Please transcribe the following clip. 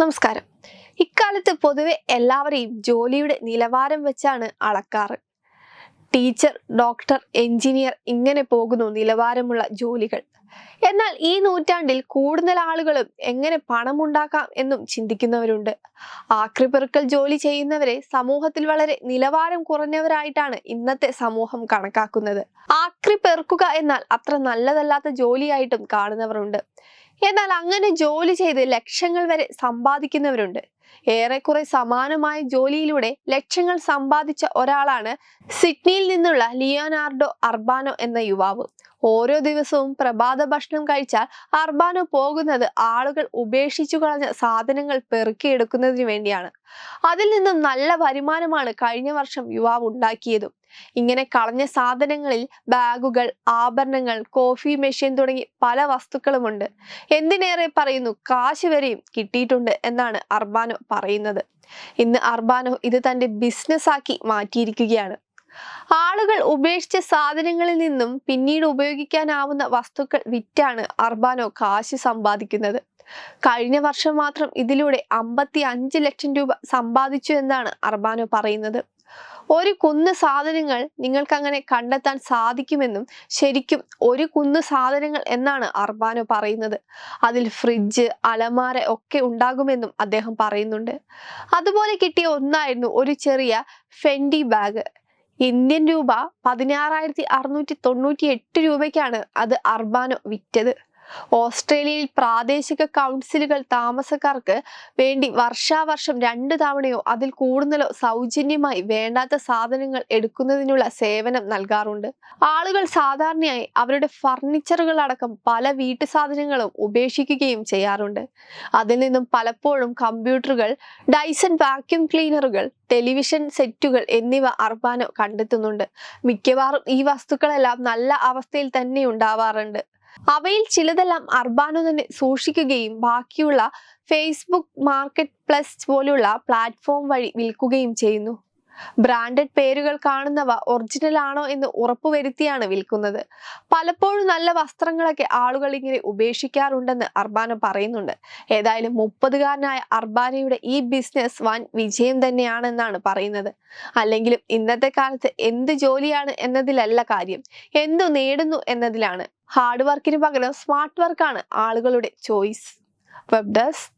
നമസ്കാരം. ഇക്കാലത്ത് പൊതുവെ എല്ലാവരെയും ജോലിയുടെ നിലവാരം വെച്ചാണ് അളക്കാറ്. ടീച്ചർ ഡോക്ടർ എഞ്ചിനീയർ ഇങ്ങനെ പോകുന്നു നിലവാരമുള്ള ജോലികൾ. എന്നാൽ ഈ നൂറ്റാണ്ടിൽ കൂടുതൽ ആളുകളും എങ്ങനെ പണമുണ്ടാക്കാം എന്നും ചിന്തിക്കുന്നവരുണ്ട്. ആക്രിപെറുക്കൽ ജോലി ചെയ്യുന്നവരെ സമൂഹത്തിൽ വളരെ നിലവാരം കുറഞ്ഞവരായിട്ടാണ് ഇന്നത്തെ സമൂഹം കണക്കാക്കുന്നത്. ആക്രി പെറുക്കുക എന്നാൽ അത്ര നല്ലതല്ലാത്ത ജോലിയായിട്ടും കാണുന്നവരുണ്ട്. എന്നാൽ അങ്ങനെ ജോലി ചെയ്ത് ലക്ഷങ്ങൾ വരെ സമ്പാദിക്കുന്നവരുണ്ട്. ഏറെക്കുറെ സമാനമായ ജോലിയിലൂടെ ലക്ഷങ്ങൾ സമ്പാദിച്ച ഒരാളാണ് സിഡ്നിയിൽ നിന്നുള്ള ലിയോനാർഡോ അർബാനോ എന്ന യുവാവ്. ഓരോ ദിവസവും പ്രഭാത ഭക്ഷണം കഴിച്ചാൽ അർബാനോ പോകുന്നത് ആളുകൾ ഉപേക്ഷിച്ചു കളഞ്ഞ സാധനങ്ങൾ പെറുക്കിയെടുക്കുന്നതിന് വേണ്ടിയാണ്. അതിൽ നിന്നും നല്ല വരുമാനമാണ് കഴിഞ്ഞ വർഷം യുവാവ് ഉണ്ടാക്കിയതും. ഇങ്ങനെ കളഞ്ഞ സാധനങ്ങളിൽ ബാഗുകൾ ആഭരണങ്ങൾ കോഫി മെഷീൻ തുടങ്ങി പല വസ്തുക്കളുമുണ്ട്. എന്തിനേറെ പറയുന്നു കാശ് വരെയും കിട്ടിയിട്ടുണ്ട് എന്നാണ് അർബാനോ പറയുന്നത്. ഇന്ന് അർബാനോ ഇത് തന്റെ ബിസിനസ് ആക്കി മാറ്റിയിരിക്കുകയാണ്. ആളുകൾ ഉപേക്ഷിച്ച സാധനങ്ങളിൽ നിന്നും പിന്നീട് ഉപയോഗിക്കാനാവുന്ന വസ്തുക്കൾ വിറ്റാണ് അർബാനോ കാശ് സമ്പാദിക്കുന്നത്. കഴിഞ്ഞ വർഷം മാത്രം ഇതിലൂടെ അമ്പത്തി അഞ്ച് ലക്ഷം രൂപ സമ്പാദിച്ചു എന്നാണ് അർബാനോ പറയുന്നത്. ഒരു കുന്ന് സാധനങ്ങൾ നിങ്ങൾക്ക് അങ്ങനെ കണ്ടെത്താൻ സാധിക്കുമെന്നും ശരിക്കും ഒരു കുന്ന് സാധനങ്ങൾ എന്നാണ് അർബാനോ പറയുന്നത്. അതിൽ ഫ്രിഡ്ജ് അലമാര ഒക്കെ ഉണ്ടാകുമെന്നും അദ്ദേഹം പറയുന്നുണ്ട്. അതുപോലെ കിട്ടിയ ഒന്നായിരുന്നു ഒരു ചെറിയ ഫെൻഡി ബാഗ്. ഇന്ത്യൻ രൂപ പതിനാറായിരത്തി അറുന്നൂറ്റി തൊണ്ണൂറ്റി എട്ട് രൂപയ്ക്കാണ് അത് അർബാനോ വിറ്റത്. ഓസ്ട്രേലിയയിൽ പ്രാദേശിക കൗൺസിലുകൾ താമസക്കാർക്ക് വേണ്ടി വർഷാവർഷം രണ്ട് തവണയോ അതിൽ കൂടുതലോ സൗജന്യമായി വേണ്ടാത്ത സാധനങ്ങൾ എടുക്കുന്നതിനുള്ള സേവനം നൽകാറുണ്ട്. ആളുകൾ സാധാരണയായി അവരുടെ ഫർണിച്ചറുകൾ അടക്കം പല വീട്ടു സാധനങ്ങളും ഉപേക്ഷിക്കുകയും ചെയ്യാറുണ്ട്. അതിൽ നിന്നും പലപ്പോഴും കമ്പ്യൂട്ടറുകൾ ഡൈസൺ വാക്യൂം ക്ലീനറുകൾ ടെലിവിഷൻ സെറ്റുകൾ എന്നിവ അർബാനോ കണ്ടെത്തുന്നുണ്ട്. മിക്കവാറും ഈ വസ്തുക്കളെല്ലാം നല്ല അവസ്ഥയിൽ തന്നെ ഉണ്ടാവാറുണ്ട്. അവയിൽ ചിലതെല്ലാം അർബാനോ തന്നെ സൂക്ഷിക്കുകയും ബാക്കിയുള്ള ഫേസ്ബുക്ക് മാർക്കറ്റ് പ്ലസ് പോലുള്ള പ്ലാറ്റ്ഫോം വഴി വിൽക്കുകയും ചെയ്യുന്നു. ബ്രാൻഡഡ് പേരുകൾ കാണുന്നവ ഒറിജിനൽ ആണോ എന്ന് ഉറപ്പുവരുത്തിയാണ് വിൽക്കുന്നത്. പലപ്പോഴും നല്ല വസ്ത്രങ്ങളൊക്കെ ആളുകൾ ഇങ്ങനെ ഉപേക്ഷിക്കാറുണ്ടെന്ന് അർബാന പറയുന്നുണ്ട്. ഏതായാലും മുപ്പതുകാരനായ അർബാനയുടെ ഈ ബിസിനസ് വൻ വിജയം തന്നെയാണെന്നാണ് പറയുന്നത്. അല്ലെങ്കിലും ഇന്നത്തെ കാലത്ത് എന്ത് ജോലിയാണ് എന്നതിലല്ല കാര്യം. എന്തു നേടുന്നു എന്നതിലാണ്. ഹാർഡ് വർക്കിന് പകരം സ്മാർട്ട് വർക്കാണ് ആളുകളുടെ ചോയ്സ് വെബ് ഡെസ്ക്